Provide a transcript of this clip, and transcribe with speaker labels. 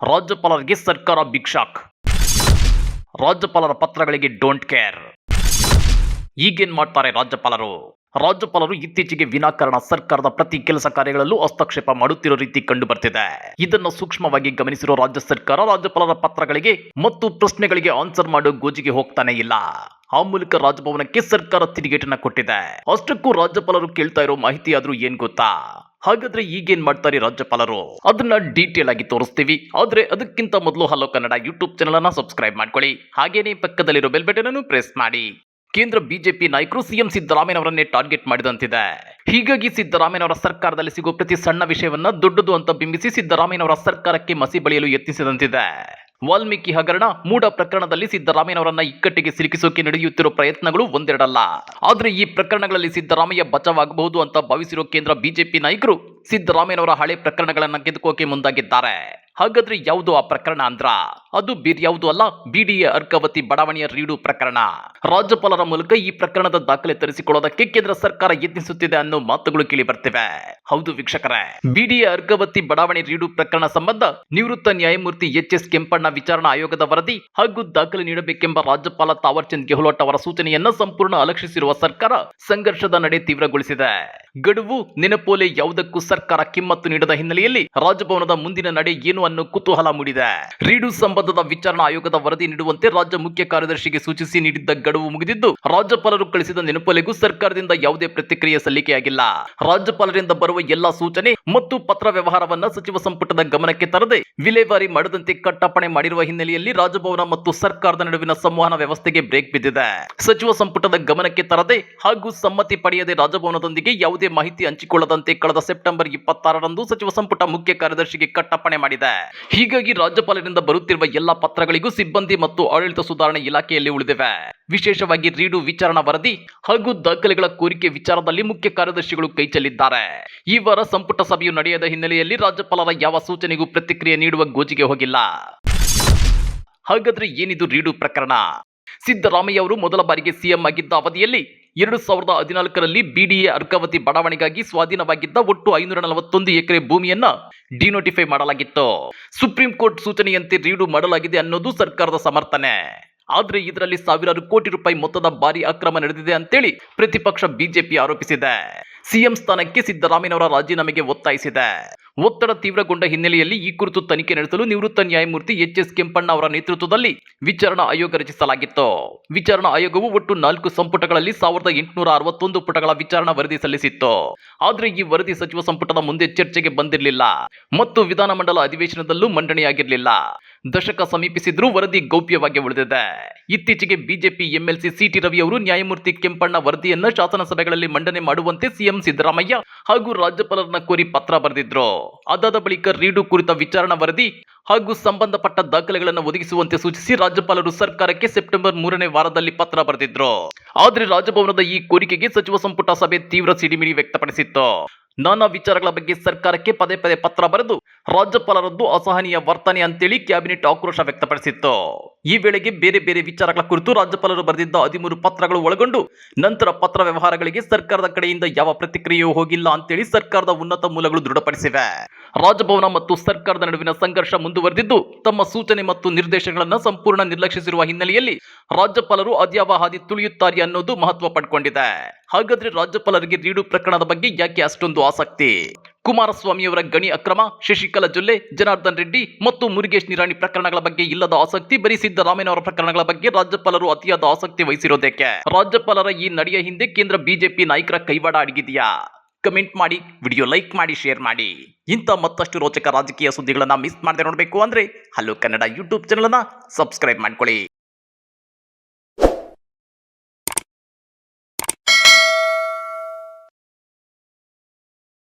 Speaker 1: ರಾಜ್ಯಪಾಲರಿಗೆ ಸರ್ಕಾರ ಬಿಗ್ ರಾಜ್ಯಪಾಲರ ಪತ್ರಗಳಿಗೆ ಡೋಂಟ್ ಕೇರ್ ಈಗೇನ್ ಮಾಡ್ತಾರೆ ರಾಜ್ಯಪಾಲರು? ರಾಜ್ಯಪಾಲರು ಇತ್ತೀಚೆಗೆ ವಿನಾಕಾರಣ ಸರ್ಕಾರದ ಪ್ರತಿ ಕೆಲಸ ಕಾರ್ಯಗಳಲ್ಲೂ ಹಸ್ತಕ್ಷೇಪ ಮಾಡುತ್ತಿರೋ ರೀತಿ ಕಂಡು ಬರ್ತಿದೆ ಇದನ್ನು ಸೂಕ್ಷ್ಮವಾಗಿ ಗಮನಿಸಿರೋ ರಾಜ್ಯ ಸರ್ಕಾರ ರಾಜ್ಯಪಾಲರ ಪತ್ರಗಳಿಗೆ ಮತ್ತು ಪ್ರಶ್ನೆಗಳಿಗೆ ಆನ್ಸರ್ ಮಾಡೋ ಗೋಜಿಗೆ ಹೋಗ್ತಾನೆ ಇಲ್ಲ. ಆ ಮೂಲಕ ರಾಜಭವನಕ್ಕೆ ಸರ್ಕಾರ ತಿರುಗೇಟನ್ನ ಕೊಟ್ಟಿದೆ. ಅಷ್ಟಕ್ಕೂ ರಾಜ್ಯಪಾಲರು ಕೇಳ್ತಾ ಇರೋ ಮಾಹಿತಿ ಆದ್ರೂ ಏನ್ ಗೊತ್ತಾ? ಹಾಗಾದ್ರೆ ಈಗೇನ್ ಮಾಡ್ತಾರೆ ರಾಜ್ಯಪಾಲರು? ಅದನ್ನ ಡೀಟೇಲ್ ಆಗಿ ತೋರಿಸ್ತೀವಿ. ಆದ್ರೆ ಅದಕ್ಕಿಂತ ಮೊದಲು ಹಲೋ ಕನ್ನಡ ಯೂಟ್ಯೂಬ್ ಚಾನಲ್ ಅನ್ನ ಸಬ್ಸ್ಕ್ರೈಬ್ ಮಾಡ್ಕೊಳ್ಳಿ. ಹಾಗೇನೇ ಪಕ್ಕದಲ್ಲಿರೋ ಬೆಲ್ ಬಟನ್ ಅನ್ನು ಪ್ರೆಸ್ ಮಾಡಿ. ಕೇಂದ್ರ ಬಿಜೆಪಿ ನಾಯಕರು ಸಿಎಂ ಸಿದ್ದರಾಮಯ್ಯನವರನ್ನೇ ಟಾರ್ಗೆಟ್ ಮಾಡಿದಂತಿದೆ. ಹೀಗಾಗಿ ಸಿದ್ದರಾಮಯ್ಯನವರ ಸರ್ಕಾರದಲ್ಲಿ ಸಿಗುವ ಪ್ರತಿ ಸಣ್ಣ ವಿಷಯವನ್ನ ದೊಡ್ಡದು ಅಂತ ಬಿಂಬಿಸಿ ಸಿದ್ದರಾಮಯ್ಯನವರ ಸರ್ಕಾರಕ್ಕೆ ಮಸಿ ಬಳಿಯಲು ಯತ್ನಿಸಿದಂತಿದೆ. ವಾಲ್ಮೀಕಿ ಹಗರಣ ಮೂಡ ಪ್ರಕರಣದಲ್ಲಿ ಸಿದ್ದರಾಮಯ್ಯನವರನ್ನ ಇಕ್ಕಟ್ಟಿಗೆ ಸಿಲುಕಿಸೋಕೆ ನಡೆಯುತ್ತಿರುವ ಪ್ರಯತ್ನಗಳು ಒಂದೆರಡಲ್ಲ. ಆದರೆ ಈ ಪ್ರಕರಣಗಳಲ್ಲಿ ಸಿದ್ದರಾಮಯ್ಯ ಬಚಾವಾಗಬಹುದು ಅಂತ ಭಾವಿಸಿರುವ ಕೇಂದ್ರ ಬಿಜೆಪಿ ನಾಯಕರು ಸಿದ್ದರಾಮಯ್ಯನವರ ಹಳೆ ಪ್ರಕರಣಗಳನ್ನ ಗೆದ್ದುಕೋಕೆ ಮುಂದಾಗಿದ್ದಾರೆ. ಹಾಗಾದ್ರೆ ಯಾವುದು ಆ ಪ್ರಕರಣ ಅಂದ್ರ? ಅದು ಬೇರೆ ಯಾವುದು ಅಲ್ಲ ಬಿಡಿಎ ಅರ್ಕಾವತಿ ಬಡಾವಣೆಯ ರೀಡು ಪ್ರಕರಣ. ರಾಜ್ಯಪಾಲರ ಮೂಲಕ ಈ ಪ್ರಕರಣದ ದಾಖಲೆ ತರಿಸಿಕೊಳ್ಳೋದಕ್ಕೆ ಕೇಂದ್ರ ಸರ್ಕಾರ ಯತ್ನಿಸುತ್ತಿದೆ ಅನ್ನೋ ಮಾತುಗಳು ಕೇಳಿ ಬರ್ತಿವೆ ಹೌದು ವೀಕ್ಷಕರೇ ಬಿಡಿಎ ಅರ್ಕಾವತಿ ಬಡಾವಣೆ ರೀಡು ಪ್ರಕರಣ ಸಂಬಂಧ ನಿವೃತ್ತ ನ್ಯಾಯಮೂರ್ತಿ ಎಚ್ ಎಸ್ ಕೆಂಪಣ್ಣ ವಿಚಾರಣಾ ಆಯೋಗದ ವರದಿ ಹಾಗೂ ದಾಖಲೆ ನೀಡಬೇಕೆಂಬ ರಾಜ್ಯಪಾಲ ತಾವರ್ಚಂದ್ ಗೆಹ್ಲೋಟ್ ಅವರ ಸೂಚನೆಯನ್ನ ಸಂಪೂರ್ಣ ಅಲಕ್ಷಿಸಿರುವ ಸರ್ಕಾರ ಸಂಘರ್ಷದ ನಡೆ ತೀವ್ರಗೊಳಿಸಿದೆ. ಗಡುವು, ನೆನಪೋಲೆ ಯಾವುದಕ್ಕೂ ಸರ್ಕಾರ ಕಿಮ್ಮತ್ತು ನೀಡದ ಹಿನ್ನೆಲೆಯಲ್ಲಿ ರಾಜಭವನದ ಮುಂದಿನ ನಡೆ ಏನು ಅನ್ನೋ ಕುತೂಹಲ ಮೂಡಿದೆ. ರೀಡು ಸಂಬಂಧದ ವಿಚಾರಣಾ ಆಯೋಗದ ವರದಿ ನೀಡುವಂತೆ ರಾಜ್ಯ ಮುಖ್ಯ ಕಾರ್ಯದರ್ಶಿಗೆ ಸೂಚಿಸಿ ನೀಡಿದ್ದ ಗಡುವು ಮುಗಿದಿದ್ದು, ರಾಜ್ಯಪಾಲರು ಕಳಿಸಿದ ನೆನಪಲೆಗೂ ಸರ್ಕಾರದಿಂದ ಯಾವುದೇ ಪ್ರತಿಕ್ರಿಯೆ ಸಲ್ಲಿಕೆಯಾಗಿಲ್ಲ. ರಾಜ್ಯಪಾಲರಿಂದ ಬರುವ ಎಲ್ಲಾ ಸೂಚನೆ ಮತ್ತು ಪತ್ರ ವ್ಯವಹಾರವನ್ನ ಸಚಿವ ಸಂಪುಟದ ಗಮನಕ್ಕೆ ತರದೆ ವಿಲೇವಾರಿ ಮಾಡದಂತೆ ಕಟ್ಟಪ್ಪಣೆ ಮಾಡಿರುವ ಹಿನ್ನೆಲೆಯಲ್ಲಿ ರಾಜಭವನ ಮತ್ತು ಸರ್ಕಾರದ ನಡುವಿನ ಸಂವಹನ ವ್ಯವಸ್ಥೆಗೆ ಬ್ರೇಕ್ ಬಿದ್ದಿದೆ. ಸಚಿವ ಸಂಪುಟದ ಗಮನಕ್ಕೆ ತರದೆ ಹಾಗೂ ಸಮ್ಮತಿ ಪಡೆಯದೆ ರಾಜಭವನದೊಂದಿಗೆ ಯಾವುದೇ ಮಾಹಿತಿ ಹಂಚಿಕೊಳ್ಳದಂತೆ ಕಳೆದ ಸೆಪ್ಟೆಂಬರ್ ಇಪ್ಪತ್ತಾರರಂದು ಸಚಿವ ಸಂಪುಟ ಮುಖ್ಯ ಕಾರ್ಯದರ್ಶಿಗೆ ಕಟ್ಟಪ್ಪಣೆ ಮಾಡಿದೆ. ಹೀಗಾಗಿ ರಾಜ್ಯಪಾಲರಿಂದ ಬರುತ್ತಿರುವ ಎಲ್ಲ ಪತ್ರಗಳಿಗೂ ಸಿಬ್ಬಂದಿ ಮತ್ತು ಆಡಳಿತ ಸುಧಾರಣೆ ಇಲಾಖೆಯಲ್ಲಿ ಉಳಿದಿವೆ. ವಿಶೇಷವಾಗಿ ರೀಡು ವಿಚಾರಣಾ ವರದಿ ಹಾಗೂ ದಾಖಲೆಗಳ ಕೋರಿಕೆ ವಿಚಾರದಲ್ಲಿ ಮುಖ್ಯ ಕಾರ್ಯದರ್ಶಿಗಳು ಕೈಚೆಲ್ಲಿದ್ದಾರೆ ಈ ವಾರ ಸಂಪುಟ ಸಭೆಯು ನಡೆಯದ ಹಿನ್ನೆಲೆಯಲ್ಲಿ ರಾಜ್ಯಪಾಲರ ಯಾವ ಸೂಚನೆಗೂ ಪ್ರತಿಕ್ರಿಯೆ ನೀಡುವ ಗೋಜಿಗೆ ಹೋಗಿಲ್ಲ. ಹಾಗಾದ್ರೆ ಏನಿದು ರೀಡು ಪ್ರಕರಣ? ಸಿದ್ದರಾಮಯ್ಯ ಅವರು ಮೊದಲ ಬಾರಿಗೆ ಸಿಎಂ ಆಗಿದ್ದ ಅವಧಿಯಲ್ಲಿ ಎರಡು ಸಾವಿರದ ಹದಿನಾಲ್ಕರಲ್ಲಿ ಬಿಡಿಎ ಅರ್ಕಾವತಿ ಬಡಾವಣೆಗಾಗಿ ಸ್ವಾಧೀನವಾಗಿದ್ದ ಒಟ್ಟು ಐನೂರ ನಲವತ್ತೊಂದು ಎಕರೆ ಭೂಮಿಯನ್ನ ಡಿನೋಟಿಫೈ ಮಾಡಲಾಗಿತ್ತು. ಸುಪ್ರೀಂ ಕೋರ್ಟ್ ಸೂಚನೆಯಂತೆ ರೀಡು ಮಾಡಲಾಗಿದೆ ಅನ್ನೋದು ಸರ್ಕಾರದ ಸಮರ್ಥನೆ. ಆದ್ರೆ ಇದರಲ್ಲಿ ಸಾವಿರಾರು ಕೋಟಿ ರೂಪಾಯಿ ಮೊತ್ತದ ಭಾರಿ ಅಕ್ರಮ ನಡೆದಿದೆ ಅಂತೇಳಿ ಪ್ರತಿಪಕ್ಷ ಬಿಜೆಪಿ ಆರೋಪಿಸಿದೆ. ಸಿಎಂ ಸ್ಥಾನಕ್ಕೆ ಸಿದ್ದರಾಮಯ್ಯನವರ ರಾಜೀನಾಮೆಗೆ ಒತ್ತಾಯಿಸಿದೆ. ಒತ್ತಡ ತೀವ್ರಗೊಂಡ ಹಿನ್ನೆಲೆಯಲ್ಲಿ ಈ ಕುರಿತು ತನಿಖೆ ನಡೆಸಲು ನಿವೃತ್ತ ನ್ಯಾಯಮೂರ್ತಿ ಎಚ್ ಎಸ್ ಕೆಂಪಣ್ಣ ಅವರ ನೇತೃತ್ವದಲ್ಲಿ ವಿಚಾರಣಾ ಆಯೋಗ ರಚಿಸಲಾಗಿತ್ತು. ವಿಚಾರಣಾ ಆಯೋಗವು ಒಟ್ಟು ನಾಲ್ಕು ಸಂಪುಟಗಳಲ್ಲಿ ಸಾವಿರದ ಎಂಟುನೂರ ಅರವತ್ತೊಂದು ಪುಟಗಳ ವಿಚಾರಣಾ ವರದಿ ಸಲ್ಲಿಸಿತ್ತು. ಆದರೆ ಈ ವರದಿ ಸಚಿವ ಸಂಪುಟದ ಮುಂದೆ ಚರ್ಚೆಗೆ ಬಂದಿರಲಿಲ್ಲ. ಮತ್ತು ವಿಧಾನಮಂಡಲ ಅಧಿವೇಶನದಲ್ಲೂ ಮಂಡನೆಯಾಗಿರಲಿಲ್ಲ. ದಶಕ ಸಮೀಪಿಸಿದ್ರೂ ವರದಿ ಗೌಪ್ಯವಾಗಿ ಉಳಿದಿದೆ. ಇತ್ತೀಚೆಗೆ ಬಿಜೆಪಿ ಎಂಎಲ್ಸಿ ಸಿಟಿ ರವಿ ಅವರು ನ್ಯಾಯಮೂರ್ತಿ ಕೆಂಪಣ್ಣ ವರದಿಯನ್ನ ಶಾಸನಸಭೆಗಳಲ್ಲಿ ಮಂಡನೆ ಮಾಡುವಂತೆ ಸಿಎಂ ಸಿದ್ದರಾಮಯ್ಯ ಹಾಗೂ ರಾಜ್ಯಪಾಲರನ್ನ ಕೋರಿ ಪತ್ರ ಬರೆದಿದ್ರು. ಅದಾದ ಬಳಿಕ ರೀಡು ಕುರಿತ ವಿಚಾರಣಾ ವರದಿ ಹಾಗೂ ಸಂಬಂಧಪಟ್ಟ ದಾಖಲೆಗಳನ್ನು ಒದಗಿಸುವಂತೆ ಸೂಚಿಸಿ ರಾಜ್ಯಪಾಲರು ಸರ್ಕಾರಕ್ಕೆ ಸೆಪ್ಟೆಂಬರ್ ಮೂರನೇ ವಾರದಲ್ಲಿ ಪತ್ರ ಬರೆದಿದ್ರು. ಆದರೆ ರಾಜಭವನದ ಈ ಕೋರಿಕೆಗೆ ಸಚಿವ ಸಂಪುಟ ಸಭೆ ತೀವ್ರ ಸಿಡಿಮಿಡಿ ವ್ಯಕ್ತಪಡಿಸಿತ್ತು. ನಾನಾ ವಿಚಾರಗಳ ಬಗ್ಗೆ ಸರ್ಕಾರಕ್ಕೆ ಪದೇ ಪದೇ ಪತ್ರ ಬರೆದು ರಾಜ್ಯಪಾಲರದ್ದು ಅಸಹನೀಯ ವರ್ತನೆ ಅಂತೇಳಿ ಕ್ಯಾಬಿನೆಟ್ ಆಕ್ರೋಶ ವ್ಯಕ್ತಪಡಿಸಿತ್ತು. ಈ ವೇಳೆಗೆ ಬೇರೆ ಬೇರೆ ವಿಚಾರಗಳ ಕುರಿತು ರಾಜ್ಯಪಾಲರು ಬರೆದಿದ್ದ ಹದಿಮೂರು ಪತ್ರಗಳು ಒಳಗೊಂಡು ನಂತರ ಪತ್ರ ವ್ಯವಹಾರಗಳಿಗೆ ಸರ್ಕಾರದ ಕಡೆಯಿಂದ ಯಾವ ಪ್ರತಿಕ್ರಿಯೆಯೂ ಹೋಗಿಲ್ಲ ಅಂತೇಳಿ ಸರ್ಕಾರದ ಉನ್ನತ ಮೂಲಗಳು ದೃಢಪಡಿಸಿವೆ. ರಾಜಭವನ ಮತ್ತು ಸರ್ಕಾರದ ನಡುವಿನ ಸಂಘರ್ಷ ಮುಂದುವರೆದಿದ್ದು ತಮ್ಮ ಸೂಚನೆ ಮತ್ತು ನಿರ್ದೇಶನಗಳನ್ನು ಸಂಪೂರ್ಣ ನಿರ್ಲಕ್ಷಿಸಿರುವ ಹಿನ್ನೆಲೆಯಲ್ಲಿ ರಾಜ್ಯಪಾಲರು ಅದ್ಯಾವ ಹಾದಿ ತುಳಿಯುತ್ತಾರೆ ಅನ್ನೋದು ಮಹತ್ವ ಪಡ್ಕೊಂಡಿದೆ. ಹಾಗಾದ್ರೆ ರಾಜ್ಯಪಾಲರಿಗೆ ರೀಡು ಪ್ರಕರಣದ ಬಗ್ಗೆ ಯಾಕೆ ಅಷ್ಟೊಂದು ಆಸಕ್ತಿ? ಕುಮಾರಸ್ವಾಮಿಯವರ ಗಣಿ ಅಕ್ರಮ, ಶಶಿಕಲಾ ಜೊಲ್ಲೆ, ಜನಾರ್ದನ್ ರೆಡ್ಡಿ ಮತ್ತು ಮುರುಗೇಶ್ ನಿರಾಣಿ ಪ್ರಕರಣಗಳ ಬಗ್ಗೆ ಇಲ್ಲದ ಆಸಕ್ತಿ ಬರೀ ಸಿದ್ದರಾಮಯ್ಯನವರ ಪ್ರಕರಣಗಳ ಬಗ್ಗೆ ರಾಜ್ಯಪಾಲರು ಅತಿಯಾದ ಆಸಕ್ತಿ ವಹಿಸಿರೋದಕ್ಕೆ. ರಾಜ್ಯಪಾಲರ ಈ ನಡೆಯ ಹಿಂದೆ ಕೇಂದ್ರ ಬಿಜೆಪಿ ನಾಯಕರ ಕೈವಾಡ ಅಡಗಿದೆಯಾ? ಕಮೆಂಟ್ ಮಾಡಿ, ವಿಡಿಯೋ ಲೈಕ್ ಮಾಡಿ, ಶೇರ್ ಮಾಡಿ. ಇಂಥ ಮತ್ತಷ್ಟು ರೋಚಕ ರಾಜಕೀಯ ಸುದ್ದಿಗಳನ್ನ ಮಿಸ್ ಮಾಡದೆ ನೋಡಬೇಕು ಅಂದ್ರೆ ಹಲೋ ಕನ್ನಡ ಯೂಟ್ಯೂಬ್ ಚಾನಲ್ನ ಸಬ್ಸ್ಕ್ರೈಬ್ ಮಾಡ್ಕೊಳ್ಳಿ.